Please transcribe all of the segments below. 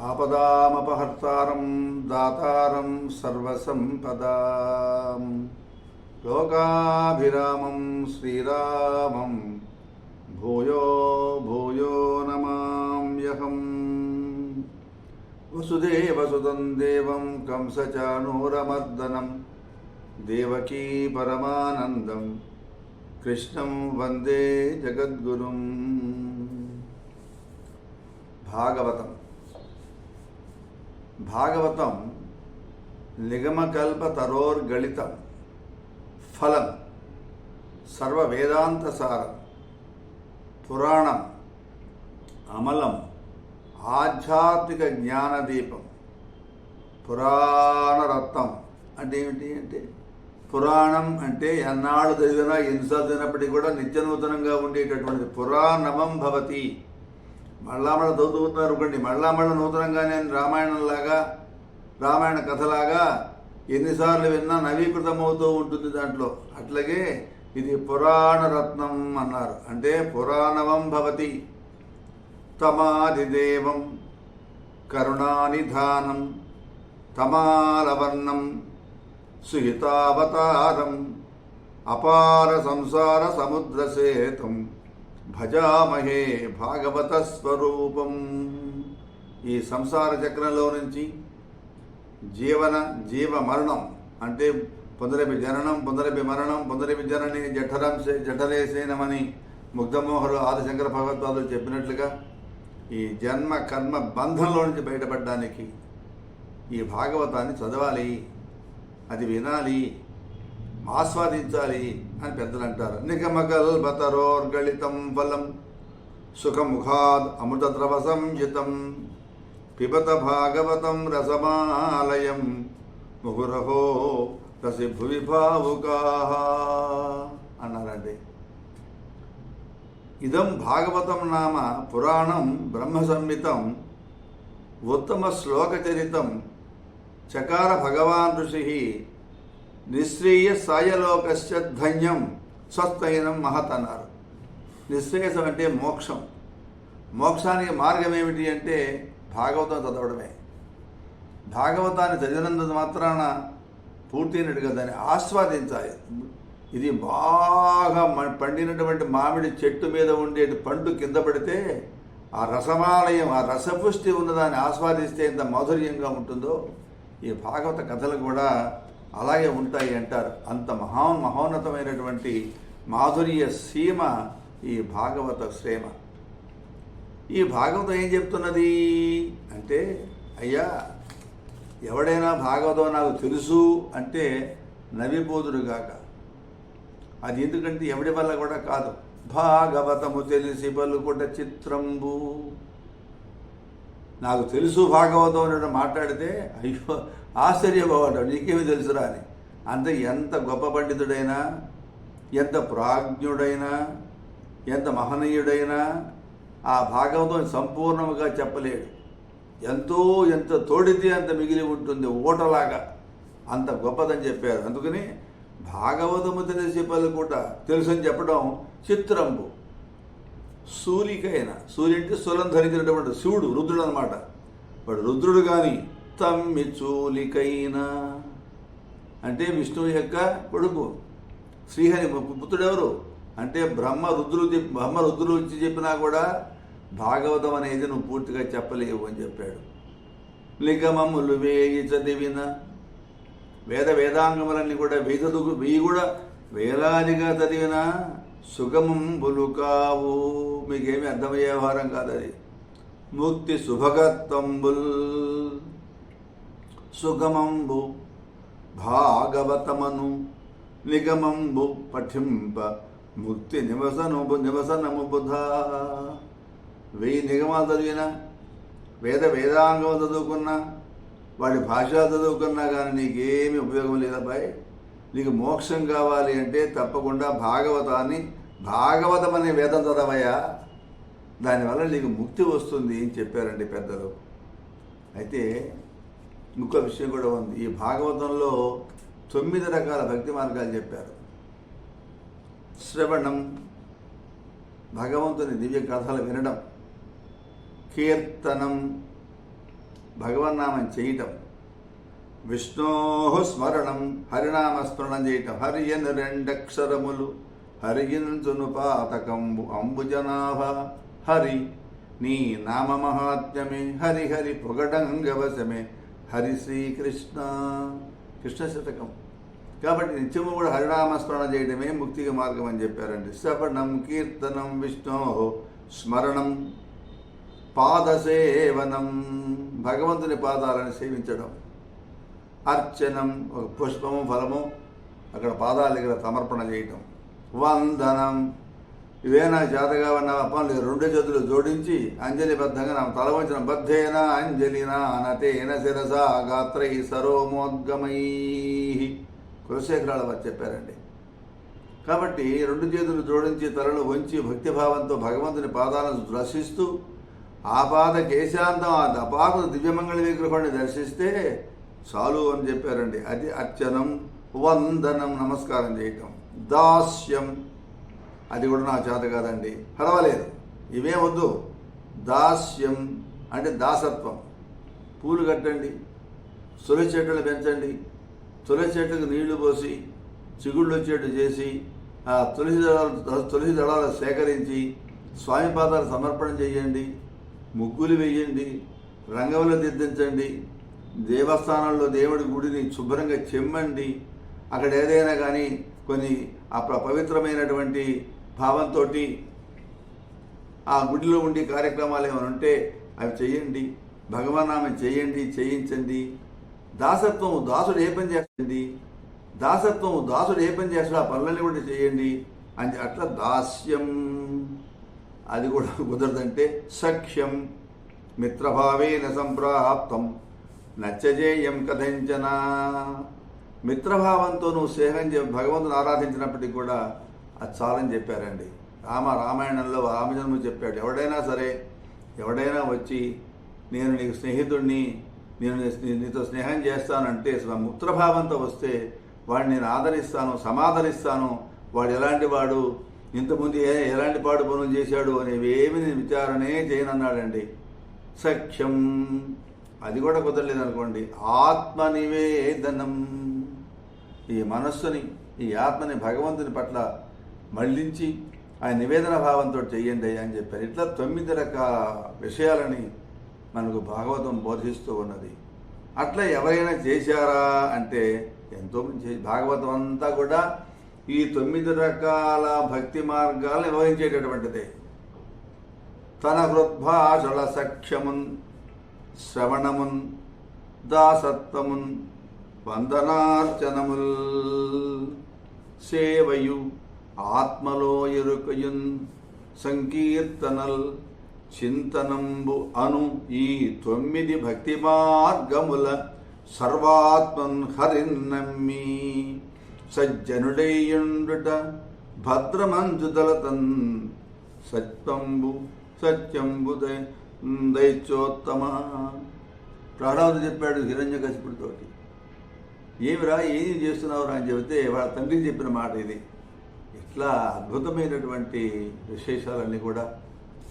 ఆపదామపహర్తారం దాతారం సర్వసంపదాం. లోకాభిరామం శ్రీరామం భూయో భూయో నమామ్యహం. వసుదేవసుతం దేవం కంసచానూరమర్దనం. దేవకీ పరమానందం. కృష్ణం వందే జగద్గురుం. భాగవతం. భాగవతం నిగమకల్పతరోర్గళితం ఫలం సర్వవేదాంతసారం పురాణం అమలం ఆధ్యాత్మిక జ్ఞానదీపం పురాణరత్నం అంటే ఏమిటి అంటే పురాణం అంటే ఎన్నాళ్ళు చదివినా ఎన్నిసార్లు చదివినప్పటికీ కూడా నిత్యనూతనంగా ఉండేటటువంటిది. పురాణమం భవతి. మళ్ళా మళ్ళీ చదువుతున్నారు అనుకోండి. మళ్ళా మళ్ళీ నూతనంగానే రామాయణంలాగా రామాయణ కథలాగా ఎన్నిసార్లు విన్నా నవీకృతమవుతూ ఉంటుంది దాంట్లో. అట్లాగే ఇది పురాణ రత్నం అన్నారు. అంటే పురాణవం భవతి. తమాదిదేవం కరుణానిధానం తమాలవర్ణం సుహితావతారం అపార సంసార సముద్రసేతం భజామహే భాగవత స్వరూపం. ఈ సంసార చక్రంలో నుంచి జీవన జీవ మరణం అంటే పొందరపి జననం పొందరపి మరణం పొందరపి జనని జఠరం జఠరేసేనమని ముగ్ధమోహరు ఆదిశంకర భగవత్వాలు చెప్పినట్లుగా ఈ జన్మ కర్మ బంధంలో నుంచి బయటపడడానికి ఈ భాగవతాన్ని చదవాలి. అది వినాలి. ఆస్వాదించాలి అని పెద్దలు అంటారు. నిగమగల్ బతరోర్గళితం ఫలం సుఖముఖాద్ అమృతద్రవ సంయుతం పిబత భాగవతం రసమాలయం ముగురహో రసిభు విభావుకా అన్నారండి. ఇదం భాగవతం నామ పురాణం బ్రహ్మ సంహితం ఉత్తమ శ్లోక చరితం చకార భగవాన్ ఋషి నిశ్రీయ సాయలోకశ్చ ధన్యం స్వస్థైనం మహత్ అన్నారు. నిశ్రేయసం అంటే మోక్షం. మోక్షానికి మార్గం ఏమిటి అంటే భాగవతం చదవడమే. భాగవతాన్ని చదివినంత మాత్రాన పూర్తయినట్టుగా దాన్ని ఆస్వాదించాలి. ఇది బాగా మ- పండినటువంటి మామిడి చెట్టు మీద ఉండే పండు కింద పడితే ఆ రసమాలయం ఆ రసపుష్టి ఉన్నదాన్ని ఆస్వాదిస్తే ఎంత మాధుర్యంగా ఉంటుందో. ఈ భాగవత కథలు కూడా అలాగే ఉంటాయి అంటారు. అంత మహా మహోన్నతమైనటువంటి మాధుర్య సీమ ఈ భాగవత శ్రేమ. ఈ భాగవతం ఏం చెప్తున్నది? అంటే అయ్యా ఎవడైనా భాగవతం నాకు తెలుసు అంటే నవిబోధుడుగాక అది ఎందుకంటే ఎవడి వల్ల కూడా కాదు. భాగవతము తెలిసి పలుకుట చిత్రంబు. నాకు తెలుసు భాగవతం అని మాట్లాడితే అయ్యో ఆశ్చర్యపోవటం నీకేమి తెలుసురా అని. అంత ఎంత గొప్ప పండితుడైనా ఎంత ప్రాజ్ఞుడైనా ఎంత మహనీయుడైనా ఆ భాగవతం సంపూర్ణముగా చెప్పలేడు. ఎంతో ఎంత తోడితే అంత మిగిలి ఉంటుంది ఓటలాగా అంత గొప్పదని చెప్పారు. అందుకని భాగవతము తెలిసి పలుకుట తెలుసని చెప్పడం చిత్రంబు. సూలికైన సూర్య అంటే సులం ధరించినటువంటి శివుడు రుద్రుడు అనమాట వాడు రుద్రుడు కానీ తమ్మి చూలికైన అంటే విష్ణువు యొక్క కొడుకు శ్రీహరి పుత్రుడెవరు? అంటే బ్రహ్మ రుద్రులు చెప్పి బ్రహ్మ రుద్రులు వచ్చి చెప్పినా కూడా భాగవతం అనేది నువ్వు పూర్తిగా చెప్పలేవు అని చెప్పాడు. లిగమములు వేయి చదివిన వేద వేదాంగములన్నీ కూడా వేద చదువు వెయ్యి కూడా వేలాదిగా చదివినా సుగమంబులు కావు మీకేమీ అర్థమయ్యే వ్యవహారం కాదు అది ముక్తి శుభగత్వంబుల్ సుగమంబు భాగవతమను. నిగమంబు పఠింప ముక్తి నివసను నివసనము బుధ. వెయ్యి నిగమాలు చదివినా వేద వేదాంగం చదువుకున్నా వాడి భాష చదువుకున్నా కానీ నీకేమి ఉపయోగం లేదబ్బాయి నీకు మోక్షం కావాలి అంటే తప్పకుండా భాగవతాన్ని భాగవతం అనే వేదం చదవయా దానివల్ల నీకు ముక్తి వస్తుంది అని చెప్పారండి పెద్దలు. అయితే ఇంకో విషయం కూడా ఉంది. ఈ భాగవతంలో తొమ్మిది రకాల భక్తి మార్గాలు చెప్పారు. శ్రవణం భగవంతుని దివ్య కథలు వినడం కీర్తనం భగవన్నామం చేయటం. విష్ణో స్మరణం హరినామస్మరణం చేయటం హరియను రెండక్షరములు హరియించును పాతకంబు అంబుజనాభ. హరి నీ నామ మహాత్మ్యమే హరి హరి పొగడంగవశమే హరి శ్రీకృష్ణ. కృష్ణ శతకం కాబట్టి నిత్యము కూడా హరినామస్మరణ చేయడమే ముక్తికి మార్గం అని చెప్పారండి. శ్రవణం కీర్తనం విష్ణో స్మరణం పాదసేవనం. భగవంతుని పాదాలను సేవించడం. అర్చనం ఒక పుష్పము ఫలము అక్కడ పాదాల దగ్గర సమర్పణ చేయటం. వందనం. ఇవే నాకు జాతగా ఉన్న పనులు రెండు చేతులు జోడించి అంజలిబద్ధంగా నా తల వంచిన బద్ధేన అంజలిన అనతేన శిరస గాత్రై సరోమోద్గమై కులశేఖరాల వారు చెప్పారండి. కాబట్టి రెండు చేతులు జోడించి తలను వంచి భక్తిభావంతో భగవంతుని పాదాలను దర్శిస్తూ ఆ పాద కేశాంతం ఆ దపాకు దివ్యమంగళ విగ్రహాన్ని దర్శిస్తే చాలు అని చెప్పారండి. అది అర్చనం వందనం నమస్కారం చేయటం. దాస్యం. అది కూడా నా చేత కాదండి. పర్వాలేదు. ఇవే వద్దు. దాస్యం అంటే దాసత్వం. పూలు కట్టండి తొలి చెట్లను పెంచండి తులసి చెట్లకు నీళ్ళు పోసి చిగుళ్ళు వచ్చేట్టు చేసి ఆ తులసి దళాలు తులసి దళాలు సేకరించి స్వామి పాదాలు సమర్పణ చేయండి ముగ్గులు వేయండి రంగవలు దిద్దించండి దేవస్థానంలో దేవుడి గుడిని శుభ్రంగా చెమ్మండి. అక్కడ ఏదైనా కానీ కొన్ని ఆ పవిత్రమైనటువంటి భావంతో ఆ గుడిలో ఉండి కార్యక్రమాలు ఏమైనా ఉంటే అవి చేయండి భగవన్నామం చేయండి చేయించండి. దాసత్వం దాసుడు ఏ పని చేస్తుంది దాసత్వం దాసుడు ఏ పని చేస్తాడు ఆ పనులన్నీ కూడా చేయండి అని అట్లా దాస్యం. అది కూడా కుదరదంటే సఖ్యం. మిత్రభావేన సంప్రాప్తం. నచ్చజేయం కథించనా. మిత్రభావంతో నువ్వు స్నేహం చే భగవంతుని ఆరాధించినప్పటికీ కూడా అది చాలని చెప్పారండి. రామ రామాయణంలో రామజన్మ చెప్పాడు. ఎవడైనా సరే ఎవడైనా వచ్చి నేను నీకు స్నేహితుడిని నేను నీతో స్నేహం చేస్తానంటే మిత్రభావంతో వస్తే వాడిని నేను ఆదరిస్తాను సమాదరిస్తాను. వాడు ఎలాంటి వాడు? ఇంతకుముందు ఏ ఎలాంటి పాడు పనులు చేశాడు అనేవేమి నేను విచారణే చేయనన్నాడండి. సఖ్యం. అది కూడా కుదరలేదు అనుకోండి ఆత్మ నివేదనం ఈ మనస్సుని ఈ ఆత్మని భగవంతుని పట్ల మళ్ళించి ఆ నివేదన భావంతో చెయ్యండి అని చెప్పారు. ఇట్లా తొమ్మిది రకాల విషయాలని మనకు భాగవతం బోధిస్తూ ఉన్నది. అట్లా ఎవరైనా చేశారా అంటే ఎంతోమంది భాగవతం అంతా కూడా ఈ తొమ్మిది రకాల భక్తి మార్గాలను వివరించేటటువంటిదే తన హృద్భాషల సఖ్యమున్ శ్రవణమున్ దాసత్వమున్ వందనార్చనముల్. సేవయు ఆత్మలో ఎరుకయున్ సంకీర్తనల్ చింతనంబు అను ఈ తొమ్మిది భక్తి మార్గముల సర్వాత్మన్ హరిన్నమ్మి సజ్జనుడైయుండుట భద్రమంజుదలతన్ సత్యంబు సత్యంబు దై- దైత్యోత్తమ ప్రహ్లాదు చెప్పాడు హిరణ్య కసిపుడితోటి. ఏమిరా ఏం చేస్తున్నావురా అని చెబితే వాళ్ళ తండ్రి చెప్పిన మాట ఇది. ఇట్లా అద్భుతమైనటువంటి విశేషాలన్నీ కూడా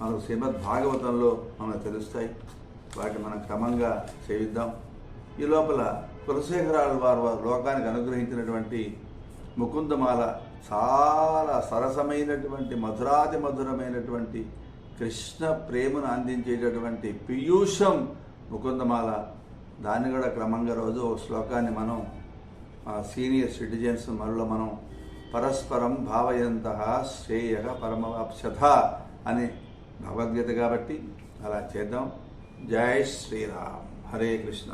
మనకు శ్రీమద్ భాగవతంలో మనకు తెలుస్తాయి. వాటిని మనం క్రమంగా సేవిద్దాం. ఈ లోపల కులశేఖరాల వారు వారు లోకానికి అనుగ్రహించినటువంటి ముకుందమాల చాలా సరసమైనటువంటి మధురాతి మధురమైనటువంటి కృష్ణ ప్రేమను అందించేటటువంటి పీయూషం ముకుందమాల. దాన్ని కూడా క్రమంగా రోజు ఒక శ్లోకాన్ని మనం సీనియర్ సిటిజన్స్ మనలో మనం పరస్పరం భావయంత శ్రేయ పరమవాప్సథ అని భగవద్గీత కాబట్టి అలా చేద్దాం. జై శ్రీరామ్. హరే కృష్ణ.